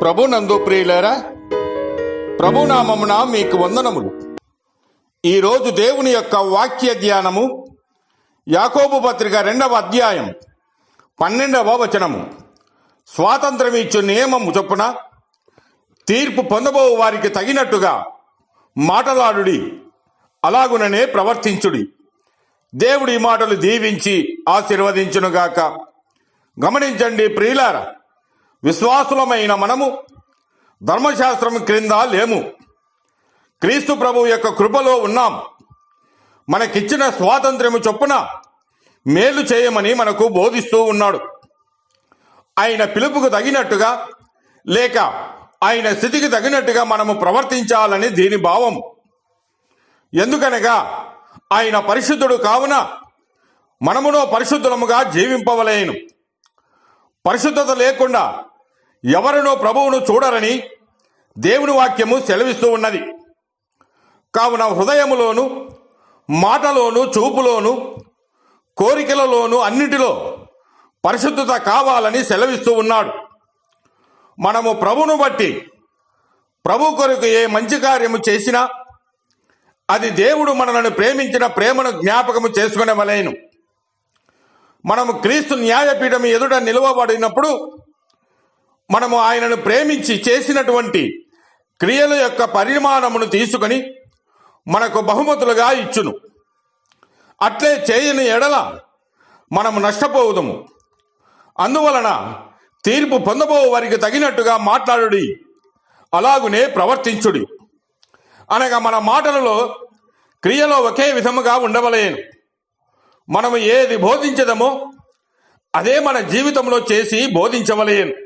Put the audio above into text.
ప్రభు నందు ప్రియులారా ప్రభునామమున మీకు వందనములు. ఈరోజు దేవుని యొక్క వాక్య ధ్యానము యాకోబు పత్రిక రెండవ అధ్యాయం పన్నెండవ వచనము. స్వాతంత్రం ఇచ్చు నియమము చొప్పున తీర్పు పొందబో వారికి తగినట్టుగా మాటలాడుడి అలాగుననే ప్రవర్తించుడి. దేవుడి మాటలు దీవించి ఆశీర్వదించునుగాక. గమనించండి ప్రియులారా విశ్వాసులమైన మనము ధర్మశాస్త్రం క్రింద లేము. క్రీస్తు ప్రభు యొక్క కృపలో ఉన్నాం. మనకిచ్చిన స్వాతంత్ర్యము చొప్పున మేలు చేయమని మనకు బోధిస్తూ ఉన్నాడు. ఆయన పిలుపుకు తగినట్టుగా లేక ఆయన స్థితికి తగినట్టుగా మనము ప్రవర్తించాలని దీని భావం. ఎందుకనగా ఆయన పరిశుద్ధుడు కావున మనమునో పరిశుద్ధులముగా జీవింపవలేను. పరిశుద్ధత లేకుండా ఎవరినో ప్రభువును చూడరని దేవుని వాక్యము సెలవిస్తూ ఉన్నది. కావున హృదయములోను మాటలోను చూపులోను కోరికలలోను అన్నిటిలో పరిశుద్ధత కావాలని సెలవిస్తూ ఉన్నాడు. మనము ప్రభును బట్టి ప్రభు కొరకు ఏ మంచి కార్యము చేసినా అది దేవుడు మనలను ప్రేమించిన ప్రేమను జ్ఞాపకము చేసుకునేవలేను మనము క్రీస్తు న్యాయపీఠం ఎదుట నిలువబడినప్పుడు మనము ఆయనను ప్రేమించి చేసినటువంటి క్రియల యొక్క పరిమాణమును తీసుకొని మనకు బహుమతులుగా ఇచ్చును. అట్లే చేయని ఎడల మనము నష్టపోవుదము. అందువలన తీర్పు పొందబో వారికి తగినట్టుగా మాట్లాడుడి. అలాగునే ప్రవర్తించుడి. అనగా మన మాటలలో క్రియలో ఒకే విధముగా ఉండవలేను. మనము ఏది బోధించదమో అదే మన జీవితంలో చేసి బోధించవలేను.